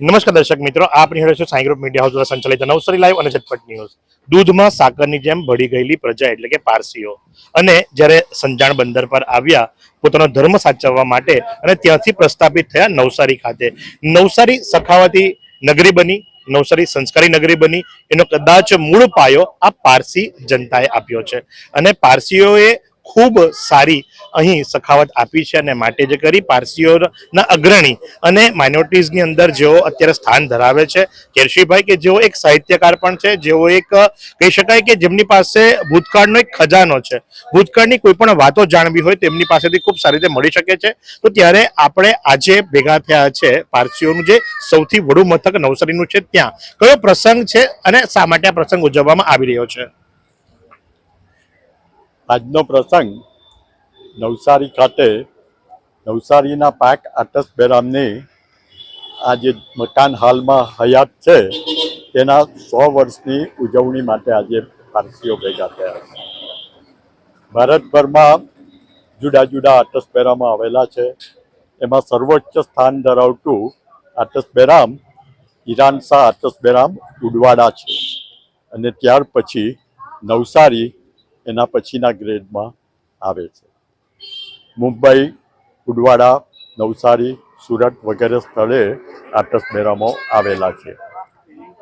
નમસ્કાર દર્શક મિત્રો, આપ નિહાળો છો સાઈ ગ્રુપ મીડિયા હાઉસ દ્વારા સંચાલિત નવસારી લાઈવ અને ઝટપટ ન્યૂઝ. દૂધમાં સાકરની જેમ ભળી ગયેલી પ્રજા એટલે કે પારસીઓ. અને જ્યારે સંજાણ બંદર પર આવ્યા, પોતાનો ધર્મ સાચવવા માટે અને ત્યાંથી પ્રસ્થાપિત થયા નવસારી ખાતે. નવસારી સખાવતી નગરી બની, નવસારી સંસ્કારી નગરી બની. એનો કદાચ મૂળ પાયો આ પારસી જનતાએ આપ્યો છે. અને પારસીઓએ ખૂબ સારી અહીં સખાવત આપી છે અને માટે જે કરી પારસીઓના અગ્રણી અને માઇનોરિટીઝની અંદર જેઓ અત્યારે સ્થાન ધરાવે છે. કેરશીભાઈ કે જેઓ એક સાહિત્યકાર પણ છે, જેઓ એક, કહી શકાય કે જેમની પાસે ભૂતકાળનો એક ખજાનો છે. ભૂતકાળની કોઈ પણ વાતો જાણવી હોય તેમની પાસેથી ખૂબ સારી રીતે મળી શકે છે. તો ત્યારે આપણે આજે ભેગા થયા છે પારસીઓનું જે સૌથી વડું મથક નવસારીનું છે ત્યાં. કયો પ્રસંગ છે અને શા માટે આ પ્રસંગ ઉજવવામાં આવી રહ્યો છે? આજનો પ્રસંગ નવસારી ખાતે નવસારીના પાક આટસ બેરામની આ જે મકાન હાલમાં હયાત છે, તેના સો વર્ષની ઉજવણી માટે આજે પારસીઓ ભેગા થયા છે. ભારતભરમાં જુદા જુદા આટસ બેરામાં આવેલા છે. એમાં સર્વોચ્ચ સ્થાન ધરાવતું આટસ બેરામ, ઈરાન શાહ આટસ બેરામ ઉડવાડા છે. અને ત્યાર પછી નવસારી એના પછીના ગ્રેડમાં આવે છે. મુંબઈ, ઉડવાડા, નવસારી, સુરત વગેરે સ્થળે આતસબેરામો આવેલા છે.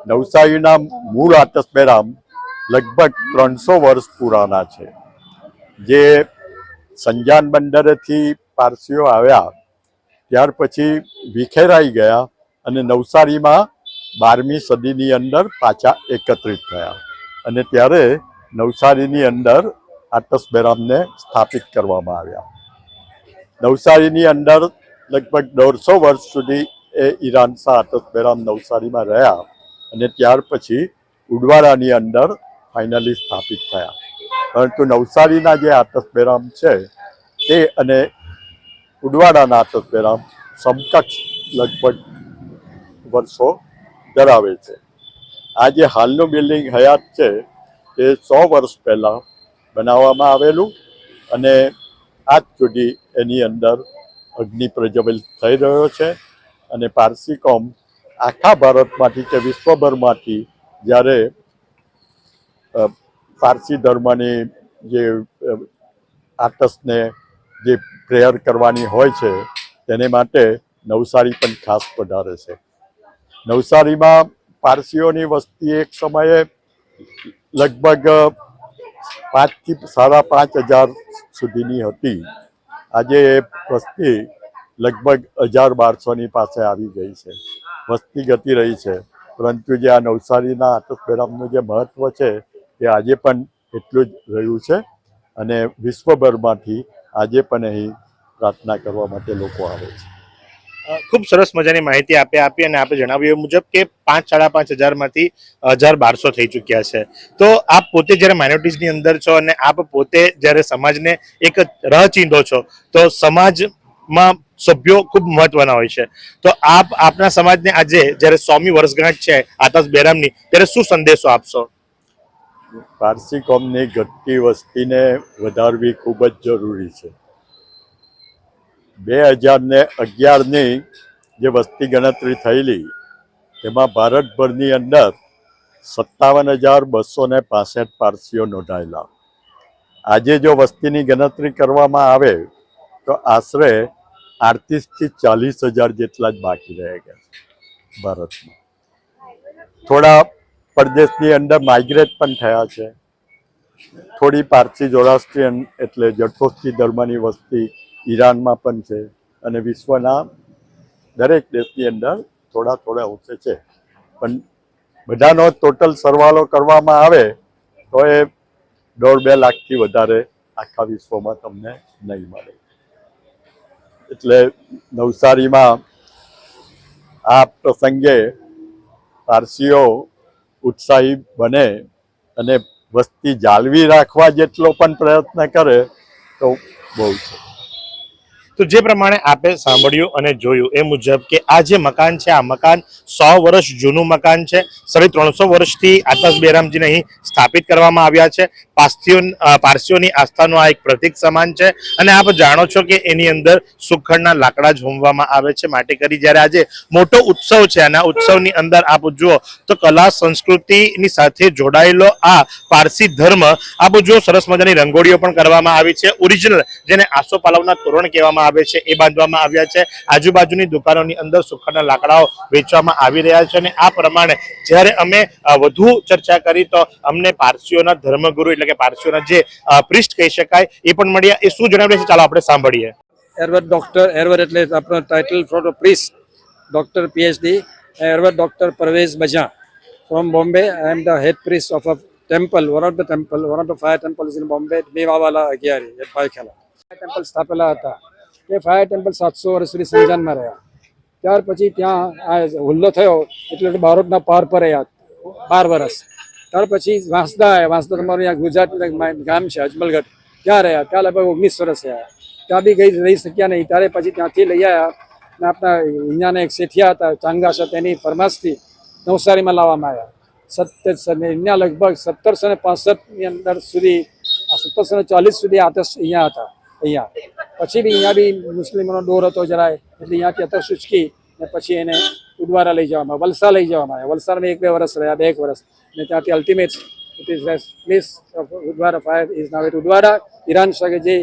નવસારીના મૂળ આતસબેરામ લગભગ ત્રણસો વર્ષ પુરાના છે. જે સંજાન બંદરેથી પારસીઓ આવ્યા, ત્યાર પછી વિખેરાઈ ગયા અને નવસારીમાં બારમી સદીની અંદર પાછા એકત્રિત થયા. અને ત્યારે નવસારીની અંદર આટસબેરામને સ્થાપિત કરવામાં આવ્યા. નવસારીની અંદર લગભગ દોઢસો વર્ષ સુધી એ ઈરાન શાહ આટસબેરામ નવસારીમાં રહ્યા અને ત્યાર પછી ઉડવાડાની અંદર ફાઇનલી સ્થાપિત થયા. પરંતુ નવસારીના જે આતસબેરામ છે, તે અને ઉડવાડાના આટસબેરામ સમકક્ષ લગભગ વર્ષો ધરાવે છે. આ જે હાલનું બિલ્ડિંગ હયાત છે તે સો વર્ષ પહેલાં બનાવવામાં આવેલું અને આજ સુધી એની અંદર અગ્નિ પ્રજ્વલિત થઈ રહ્યો છે અને પારસી કોમ આખા ભારતમાંથી કે વિશ્વભરમાંથી જ્યારે પારસી ધર્મની જે આર્ટસને જે પ્રેયર કરવાની હોય છે, તેને માટે નવસારી પણ ખાસ પધારે છે. નવસારીમાં પારસીઓની વસ્તી એક સમયે લગભગ પાંચથી સાડા પાંચ હજાર સુધીની હતી. આજે એ વસ્તી લગભગ હજાર બારસોની પાસે આવી ગઈ છે. વસ્તી ગતિ રહી છે. પરંતુ જે આ નવસારીના આતશબેરામનું જે મહત્વ છે, એ આજે પણ એટલું જ રહ્યું છે અને વિશ્વભરમાંથી આજે પણ અહીં પ્રાર્થના કરવા માટે લોકો આવે છે. ખૂબ સરસ મજાની માહિતી આપે આપી અને આપણે જણાવ્યું એ મુજબ કે પાંચ, સાડા પાંચ હજારમાંથી હજાર બારસો થઈ ચૂક્યા છે. તો આપ પોતે જ્યારે માઇનોરિટીઝની અંદર છો અને આપ પોતે જ્યારે સમાજને એક રહ ચીંધો છો, તો સમાજમાં સભ્યો ખૂબ મહત્વના હોય છે. તો આપ આપના સમાજને આજે જ્યારે સોમી વર્ષગાંઠ છે, આતાશ બેરામની, ત્યારે શું સંદેશો આપશો? પારસી કોમની ઘટતી વસ્તીને વધારવી ખૂબ જ જરૂરી છે. બે હજાર ને અગિયારની જે વસ્તી ગણતરી થયેલી, તેમાં ભારતભરની અંદર સત્તાવન હજાર બસો ને પાસઠ પારસીઓ નોંધાયેલા. આજે જો વસ્તીની ગણતરી કરવામાં આવે, તો આશરે આડત્રીસથી ચાલીસ હજાર જેટલા જ બાકી રહે ગયા ભારતમાં. થોડા પરદેશની અંદર માઇગ્રેટ પણ થયા છે. થોડી પારસી જોડાસ્ટ્રી એટલે જઠોસ્તી ધર્મની વસ્તી ઈરાનમાં પણ છે અને વિશ્વના દરેક દેશની અંદર થોડા થોડા અંશે છે. પણ બધાનો ટોટલ સરવાળો કરવામાં આવે તો એ દોઢ બે લાખથી વધારે આખા વિશ્વમાં તમને નહીં મળે. એટલે નવસારીમાં આ પ્રસંગે પારસીઓ ઉત્સાહી બને અને વસ્તી જાળવી રાખવા જેટલો પણ પ્રયત્ન કરે તો બહુ છે. તો જે પ્રમાણે આપે સાંભળ્યું અને જોયું એ મુજબ કે આ જે મકાન છે, આ મકાન સો વર્ષ જૂનું મકાન છે. સાડી ત્રણસો વર્ષથી આતસ બેરામજીને અહીં સ્થાપિત કરવામાં આવ્યા છે. પારસીઓ પારસીઓની આસ્થાનું આ એક પ્રતિક સમાન છે. અને આપ જાણો છો કે એની અંદર સુખડના લાકડા જ આવે છે. માટે કરી જ્યારે આજે મોટો ઉત્સવ છે અને ઉત્સવની અંદર આપ જુઓ તો કલા સંસ્કૃતિની સાથે જોડાયેલો આ પારસી ધર્મ આપ જુઓ સરસ મજાની રંગોળીઓ પણ કરવામાં આવી છે. ઓરિજિનલ જેને આસોપાલવના તોરણ કહેવામાં આવે છે, એ બાંધવામાં આવ્યા છે. આજુબાજુની દુકાનોની અંદર સુખડના લાકડાઓ વેચવામાં આવી રહ્યા છે અને આ પ્રમાણે જ્યારે અમે વધુ ચર્ચા કરી તો અમને પારસીઓના ધર્મગુરુ એટલે કે પારસીઓના જે પ્રિસ્ટ કહી શકાય, એ પણ મળ્યા. એ શું જણાવે છે? ચાલો આપણે સાંભળીએ. એરવર ડોક્ટર એરવર એટલે આપણો title from priest doctor PhD, Ervad doctor Parvez from Bombay I am the head priest of a temple one of the temple one of the fire temple in Bombay Mevawala Agiary, એ પાયખેલા fire temple સ્થાપેલા હતા. એ fire temple સાતસો વર્ષ સુધી સંજાનમાં રહ્યા. ત્યાર પછી ત્યાં હુલ્લો થયો, એટલે બારોટના પાર પર રહ્યા, બાર વર્ષ ત્યાર પછી વાંસદા આવ્યા. વાંસદા તમારું અહીંયા ગુજરાતનું ગામ છે, અજમલગઢ. ત્યાં રહ્યા. ત્યાં લગભગ ઓગણીસ વર્ષ રહ્યા. ત્યાં બી ગઈ રહી શક્યા નહીં. ત્યારે પછી ત્યાંથી લઈ આવ્યા અને આપણા અહીંયાના એક શેઠિયા હતા છે, તેની ફરમાશથી નવસારીમાં લાવવામાં આવ્યા. સત્તર અહીંયા લગભગ સત્તરસો ને પાસઠની અંદર સુધી સત્તરસો ને ચાલીસ સુધી આતશ અહીંયા હતા, અહીંયા. પછી બી અહીંયા બી મુસ્લિમોનો દોર હતો જરાય. એટલે અહીંયાથી આતશ ઉચકી ને પછી એને ઉડવારા લઈ જવામાં આવ્યા, વલસા લઈ જવામાં આવ્યા. વલસાડમાં એક બે વર્ષ રહ્યા બે એક વર્ષ ને ત્યાંથી ultimate it is place of Udvada fire is now it Udvada. Iran શાહે જે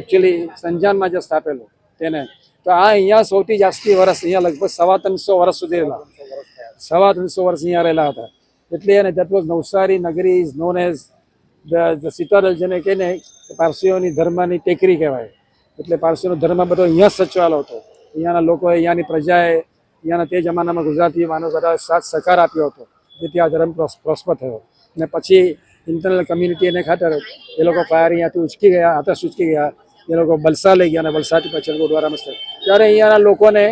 એકચ્યુઅલી સંજાનમાં જે સ્થાપેલું તેને. તો આ અહીંયા સૌથી જાસ્તી વર્ષ અહીંયા લગભગ સવા ત્રણસો વર્ષ સુધી રહેલા. સવા ત્રણસો વર્ષ અહીંયા રહેલા હતા. એટલે અને દેટ વોઝ નવસારી નગરી ઇઝ નોન એઝ ધ સિતારલ જેને કહે ને કે પારસીઓની ધર્મની ટેકરી કહેવાય. એટલે પારસીનો ધર્મ બધો અહીંયા સચવાયેલો હતો. અહીંયાના લોકોએ, અહીંયાની પ્રજાએ, અહીંયાના તે જમાનામાં ગુજરાતી માનવ બધા સાથ સહકાર આપ્યો હતો. જેથી આ ધર્મ પ્રોસ્પર થયો. અને પછી ઇન્ટરનલ કમ્યુનિટી એને ખાતર એ લોકો ફાયર અહીંયાથી ઉચકી ગયા હાથસ ઉચકી ગયા. એ લોકો બલસા લઈ ગયા અને વલસાડથી પછી ગુરુદ્વારા મસ્ત ત્યારે અહીંયાના લોકોને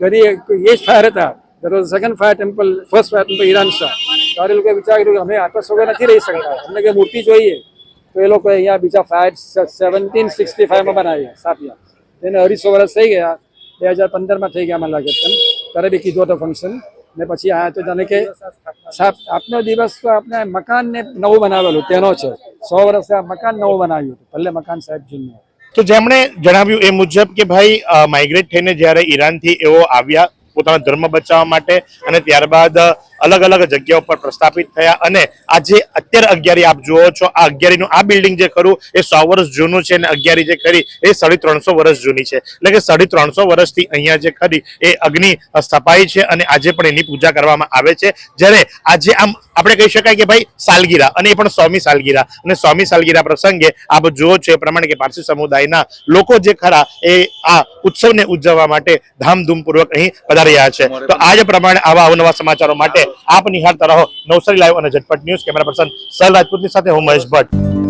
ઘણી એ જ ફાયર હતા. Was second fire temple first fire temple Iran Shah ત્યારે એ લોકોએ વિચાર કર્યું કે અમે આતસ વગર નથી રહી શકતા. અમને કે મૂર્તિ જોઈએ? તો એ લોકોએ અહીંયા બીજા ફાઇવ સેવન્ટીન સિક્સટી ફાઈવમાં બનાવ્યા સ્થાપ્યા તેને અઢીસો વર્ષ થઈ ગયા. બે હજાર પંદરમાં થઈ ગયા મને લાગે છે ત્યારે બી કીધું હતું ફંક્શન ને પછી આ તો જાણે કે આપનો દિવસ તો આપણે મકાનને નવું બનાવેલું, તેનો છે. સો વર્ષે આ મકાન નવું બનાવ્યું હતું, ભલે મકાન સાહેબ જૂનું તો જેમણે જણાવ્યું એ મુજબ કે ભાઈ માઇગ્રેટ થઈને જ્યારે ઈરાનથી એઓ આવ્યા પોતાનો ધર્મ બચાવવા માટે અને ત્યારબાદ અલગ અલગ જગ્યાઓ પર પ્રસ્થાપિત થયા અને આજે અત્યારે અગિયારી આપ જુઓ છો, આ અગિયારીનું આ બિલ્ડિંગ જે ખરું, એ સો વર્ષ જૂનું છે અને અગિયારી જે ખરી, એ સાડી ત્રણસો વર્ષ જૂની છે. એટલે કે સાડી ત્રણસો વર્ષથી અહીંયા જે ખરી, એ અગ્નિ સ્થપાઈ છે અને આજે પણ એની પૂજા કરવામાં આવે છે. જ્યારે આજે આમ આપણે કહી શકાય કે ભાઈ સાલગીરા, અને એ પણ સ્વામી સાલગીરા. અને સ્વામી સાલગીરા પ્રસંગે આપ જુઓ છો એ પ્રમાણે કે પારસી સમુદાયના લોકો જે ખરા, એ આ ઉત્સવને ઉજવવા માટે ધામધૂમપૂર્વક અહીં પધાર્યા છે. તો આજ પ્રમાણે આવા અવનવા સમાચારો માટે આપ નિહાળતા રહો. નવસારી લાઈવ અને ઝટપટ ન્યૂઝ કેમેરા પર્સન સર રાજપૂતની સાથે હું મહેશ ભટ્ટ.